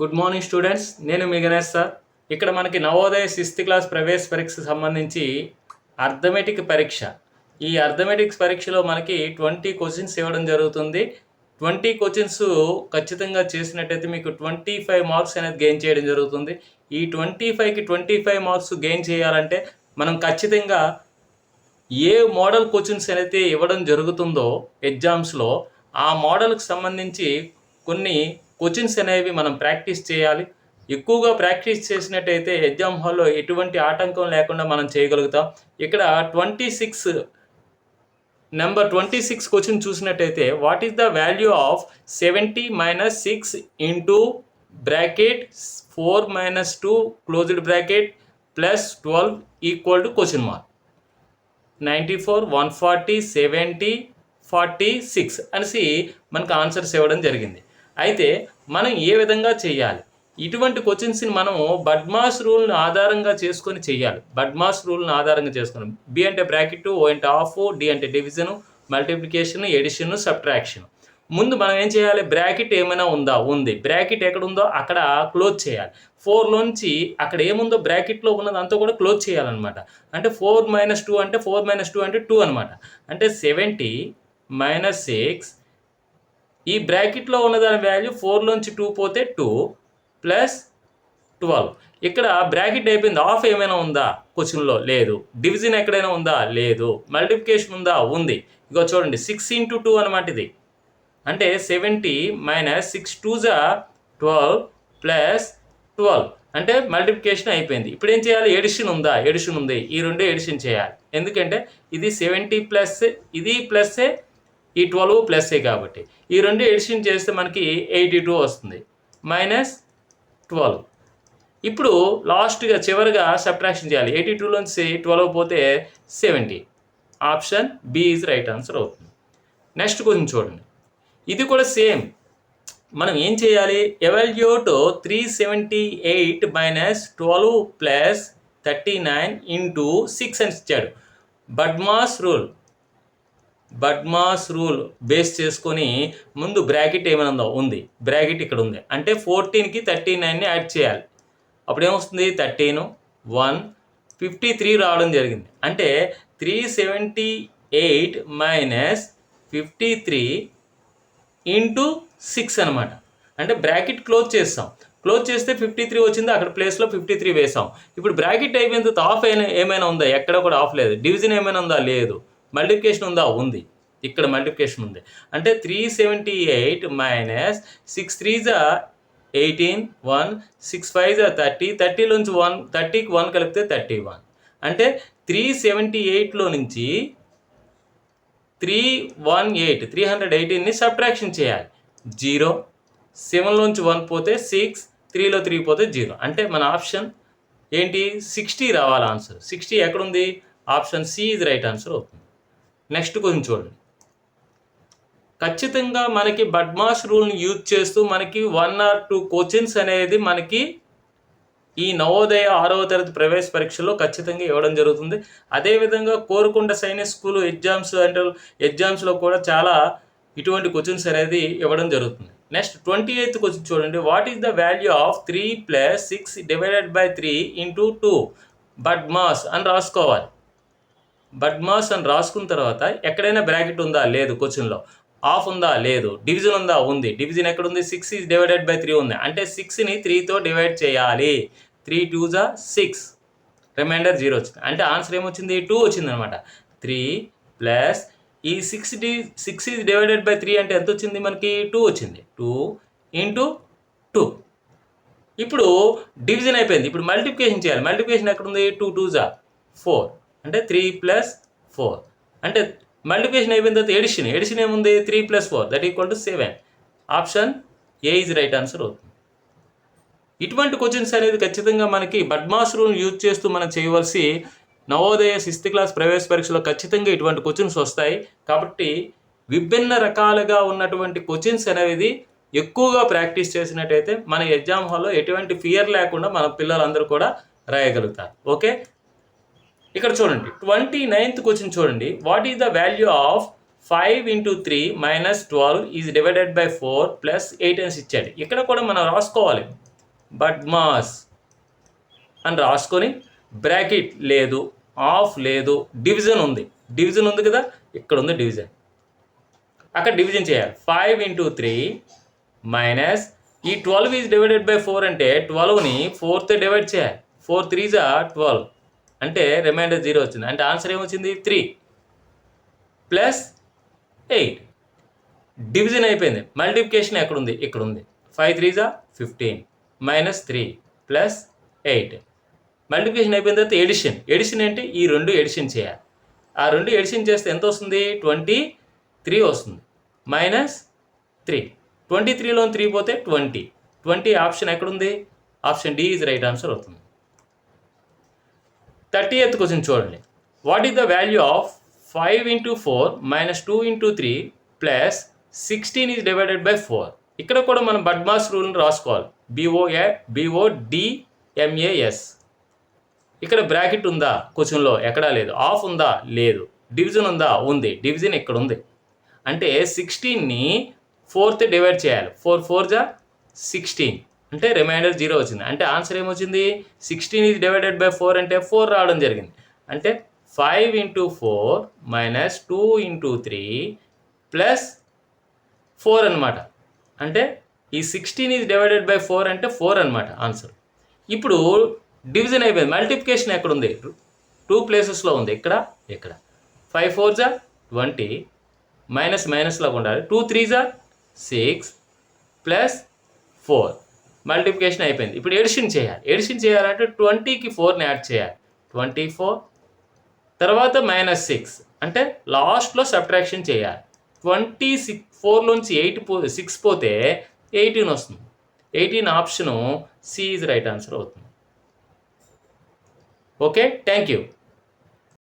Good morning students నేను మీ Ganesh sir. ఇక్కడ మనకి నవోదయ సిక్స్త్ క్లాస్ ప్రవేశ పరీక్షకు సంబంధించి అర్థమెటిక్ పరీక్ష. ఈ అర్థమెటిక్స్ పరీక్షలో మనకి ట్వంటీ క్వశ్చన్స్ ఇవ్వడం జరుగుతుంది. ట్వంటీ క్వశ్చన్స్ ఖచ్చితంగా చేసినట్టయితే మీకు ట్వంటీ ఫైవ్ మార్క్స్ అనేది గెయిన్ చేయడం జరుగుతుంది. ఈ ట్వంటీ ఫైవ్కి ట్వంటీ ఫైవ్ మార్క్స్ గెయిన్ చేయాలంటే మనం ఖచ్చితంగా ఏ మోడల్ క్వశ్చన్స్ అనేది ఇవ్వడం జరుగుతుందో ఎగ్జామ్స్లో ఆ మోడల్కి సంబంధించి కొన్ని కోచింగ్స్ అనేవి మనం ప్రాక్టీస్ చేయాలి. ఎక్కువగా ప్రాక్టీస్ చేసినట్టయితే ఎగ్జామ్ హాల్లో ఎటువంటి ఆటంకం లేకుండా మనం చేయగలుగుతాం. ఇక్కడ twenty six number twenty six question చూసినట్టయితే what is the value of seventy minus six into bracket four minus two closed bracket plus twelve equal to question mark ninety four one forty seventy forty six అనేసి మనకు answers ఇవ్వడం జరిగింది. అయితే మనం ఏ విధంగా చేయాలి? ఇటువంటి క్వశ్చన్స్ని మనము బడ్మాస్ రూల్ని ఆధారంగా చేసుకొని చేయాలి. బడ్మాస్ రూల్ని ఆధారంగా చేసుకొని బి అంటే బ్రాకెట్ ఓ అంటే ఆఫ్ డి అంటే డివిజన్ మల్టిప్లికేషన్ ఎడిషన్ సబ్ట్రాక్షన్ ముందు మనం ఏం చేయాలి? బ్రాకెట్ ఏమైనా ఉందా? ఉంది. బ్రాకెట్ ఎక్కడ ఉందో అక్కడ క్లోజ్ చేయాలి. ఫోర్లోంచి అక్కడ ఏముందో బ్రాకెట్లో ఉన్నది అంతా కూడా క్లోజ్ చేయాలన్నమాట. అంటే ఫోర్ మైనస్ టూ అంటే ఫోర్ మైనస్ టూ అంటే టూ అనమాట అంటే సెవెంటీ మైనస్ సిక్స్ ఈ బ్రాకెట్లో ఉన్న దాని వాల్యూ ఫోర్లోంచి టూ పోతే టూ ప్లస్ ట్వెల్వ్. ఇక్కడ బ్రాకెట్ అయిపోయింది. ఆఫ్ ఏమైనా ఉందా? క్వశ్చన్లో లేదు. డివిజన్ ఎక్కడైనా ఉందా? లేదు. మల్టిప్లికేషన్ ఉందా? ఉంది. ఇగో చూడండి. సిక్స్ ఇంటూ టూ అనమాట ఇది. అంటే సెవెంటీ మైనస్ సిక్స్ టూ జా ట్వెల్వ్ ప్లస్ ట్వెల్వ్. అంటే మల్టిప్లికేషన్ అయిపోయింది. ఇప్పుడు ఏం చేయాలి? ఎడిషన్ ఉందా? ఎడిషన్ ఉంది. ఈ రెండు ఎడిషన్ చేయాలి. ఎందుకంటే ఇది సెవెంటీ ప్లస్ ఇది ప్లస్ ఈ ట్వెల్వ్ ప్లస్సే కాబట్టి. ఈ రెండు ఎడిషన్ చేస్తే మనకి ఎయిటీ టూ వస్తుంది. Minus twelve. ఇప్పుడు లాస్ట్గా చివరిగా సబ్ట్రాక్షన్ చేయాలి. ఎయిటీ టూలోంచి ట్వెల్వ్ పోతే seventy. Option B is right answer అవుతుంది. నెక్స్ట్ కొంచెం చూడండి. ఇది కూడా సేమ్. మనం ఏం చేయాలి? Evaluate three seventy eight minus twelve plus thirty nine into six అని ఇచ్చాడు. BODMAS rule. BODMAS rule base చేసుకొని ముందు బ్రాకెట్ ఏమైనా ఉంది. బ్రాకెట్ ఇక్కడ ఉంది. అంటే ఫోర్టీన్కి థర్టీ నైన్ని యాడ్ చేయాలి. అప్పుడు ఏమొస్తుంది? థర్టీన్ వన్ ఫిఫ్టీ త్రీ రావడం జరిగింది. అంటే three seventy eight minus fifty three into six అనమాట అంటే బ్రాకెట్ క్లోజ్ చేస్తాం. క్లోజ్ చేస్తే ఫిఫ్టీ త్రీ వచ్చింది. అక్కడ ప్లేస్లో ఫిఫ్టీ త్రీ వేసాం. ఇప్పుడు బ్రాకెట్ అయిపోయిన తర్వాత ఆఫ్ అయిన ఏమైనా ఉందా? ఎక్కడ కూడా ఆఫ్ లేదు. డివిజన్ ఏమైనా ఉందా? లేదు. మల్టిప్లికేషన్ ఉందా? ఉంది. ఇక్కడ మల్టిప్లికేషన్ ఉంది. అంటే three seventy eight minus six three జా ఎయిటీన్ వన్ సిక్స్ ఫైవ్ జా థర్టీ థర్టీలోంచి వన్ థర్టీకి వన్ కలిపితే థర్టీ వన్ అంటే త్రీ సెవెంటీ ఎయిట్లో నుంచి three one eight three hundred ఎయిటీన్ని subtraction చేయాలి. జీరో సెవెన్లోంచి వన్ పోతే సిక్స్ త్రీలో త్రీ పోతే జీరో అంటే మన ఆప్షన్ ఏంటి? సిక్స్టీ రావాలి ఆన్సర్ సిక్స్టీ ఎక్కడుంది? ఆప్షన్ సి ఇది రైట్ ఆన్సర్ అవుతుంది. నెక్స్ట్ కొంచెం చూడండి. ఖచ్చితంగా మనకి బడ్మాస్ రూల్ని యూజ్ చేస్తూ మనకి వన్ ఆర్ టూ కోచింగ్స్ అనేది మనకి ఈ నవోదయ ఆరవ తరగతి ప్రవేశ పరీక్షలో ఖచ్చితంగా ఇవ్వడం జరుగుతుంది. అదేవిధంగా కోరుకుంట సైనిక్ స్కూల్ ఎగ్జామ్స్ అంటే ఎగ్జామ్స్లో కూడా చాలా ఇటువంటి క్వశ్చన్స్ అనేది ఇవ్వడం జరుగుతుంది. నెక్స్ట్ ట్వంటీ ఎయిత్ క్వశ్చన్ చూడండి. What is the value of three plus six divided by three into two BODMAS అని రాసుకోవాలి. బడ్మాస్ అని రాసుకున్న తర్వాత ఎక్కడైనా బ్రాకెట్ ఉందా? లేదు క్వశ్చన్లో. ఆఫ్ ఉందా? లేదు. డివిజన్ ఉందా? ఉంది. డివిజన్ ఎక్కడ ఉంది six is divided by three ఉంది. అంటే సిక్స్ని త్రీతో డివైడ్ చేయాలి. త్రీ టూ జా సిక్స్. రిమైండర్ జీరో వచ్చింది. అంటే ఆన్సర్ ఏమొచ్చింది? టూ వచ్చింది అనమాట త్రీ ప్లస్ ఈ six D six is divided by three అంటే ఎంత వచ్చింది మనకి? టూ వచ్చింది. Two into two. ఇప్పుడు డివిజన్ అయిపోయింది. ఇప్పుడు మల్టిప్లికేషన్ చేయాలి. మల్టిప్లికేషన్ ఎక్కడ ఉంది టూ టూ జా ఫోర్. అంటే త్రీ ప్లస్ ఫోర్ అంటే మల్టిప్లికేషన్ అయిపోయిన తర్వాత ఎడిషన్ ఎడిషన్ ఏముంది? Three plus four that equal to seven option A is right answer అవుతుంది. ఇటువంటి క్వశ్చన్స్ అనేది ఖచ్చితంగా మనకి బడ్మాస్ రూల్ యూజ్ చేస్తూ మనం చేయవలసి నవోదయ సిక్స్త్ క్లాస్ ప్రవేశ పరీక్షలో ఖచ్చితంగా ఇటువంటి క్వశ్చన్స్ వస్తాయి. కాబట్టి విభిన్న రకాలుగా ఉన్నటువంటి క్వశ్చన్స్ అనేది ఎక్కువగా ప్రాక్టీస్ చేసినట్టయితే మన ఎగ్జామ్ హాల్లో ఎటువంటి ఫియర్ లేకుండా మన పిల్లలందరూ కూడా రాయగలుగుతారు. ఓకే ఇక్కడ చూడండి ట్వంటీ నైన్త్ వచ్చింది చూడండి. What is the value of five into three minus twelve is divided by four plus eight అని ఇచ్చాడు. ఇక్కడ కూడా మనం రాసుకోవాలి. బట్ మాస్ అని రాసుకొని బ్రాకెట్ లేదు ఆఫ్ లేదు డివిజన్ ఉంది. డివిజన్ ఉంది కదా ఇక్కడ ఉంది డివిజన్ అక్కడ డివిజన్ చేయాలి. ఫైవ్ ఇంటూ త్రీ మైనస్ ఈ twelve is divided by four అంటే ట్వెల్వ్ని ఫోర్తో డివైడ్ చేయాలి. ఫోర్ త్రీ జా ట్వెల్వ్ అంటే రిమైండర్ జీరో వచ్చింది. అంటే ఆన్సర్ ఏమొచ్చింది? త్రీ ప్లస్ ఎయిట్ డివిజన్ అయిపోయింది. మల్టిప్లికేషన్ ఎక్కడుంది? ఇక్కడ ఉంది ఫైవ్ త్రీ జా fifteen minus three plus eight multiplication అయిపోయిన తర్వాత ఎడిషన్ ఎడిషన్ ఏంటి? ఈ రెండు ఎడిషన్ చేయాలి. ఆ రెండు ఎడిషన్ చేస్తే ఎంత వస్తుంది? ట్వంటీ త్రీ వస్తుంది. మైనస్ త్రీ ట్వంటీ త్రీలో త్రీ పోతే ట్వంటీ ట్వంటీ ఆప్షన్ ఎక్కడుంది? Option D is right answer అవుతుంది. థర్టీ ఎయిత్ క్వశ్చన్ చూడండి. What is the value of five into four minus two into three plus sixteen is divided by four ఇక్కడ కూడా మనం బడ్మాస్ రూల్ని రాసుకోవాలి. BOA BO డిఎంఏఎస్ ఇక్కడ bracket ఉందా క్వశ్చన్లో? ఎక్కడా లేదు. ఆఫ్ ఉందా? లేదు. డివిజన్ ఉందా? ఉంది. డివిజన్ ఇక్కడ ఉంది. అంటే సిక్స్టీన్ని ఫోర్త్ డివైడ్ చేయాలి. ఫోర్ ఫోర్ జా? సిక్స్టీన్ అంటే రిమైండర్ జీరో వచ్చింది. అంటే ఆన్సర్ ఏమొచ్చింది? Sixteen is divided by four అంటే ఫోర్ రావడం జరిగింది. అంటే five into four minus two into three plus four అనమాట అంటే ఈ sixteen is divided by four అంటే ఫోర్ అనమాట ఆన్సర్ ఇప్పుడు డివిజన్ అయిపోయింది. మల్టిప్లికేషన్ ఎక్కడ ఉంది టూ ప్లేసెస్లో ఉంది. ఇక్కడ ఇక్కడ ఫైవ్ ఫోర్ జా ట్వంటీ మైనస్ మైనస్లో ఉండాలి. టూ త్రీ జా సిక్స్ ప్లస్ ఫోర్ మల్టిప్లికేషన్ అయిపోయింది. ఇప్పుడు ఎడిషన్ చేయాలి. ఎడిషన్ చేయాలంటే ట్వంటీకి ఫోర్ని యాడ్ చేయాలి. ట్వంటీ ఫోర్ తర్వాత మైనస్ సిక్స్. అంటే లాస్ట్లో సబ్ట్రాక్షన్ చేయాలి. ట్వంటీ సిక్స్ ఫోర్లోంచి ఎయిట్ పో సిక్స్ పోతే ఎయిటీన్ వస్తుంది. Eighteen option C is right answer అవుతుంది. ఓకే? Thank you.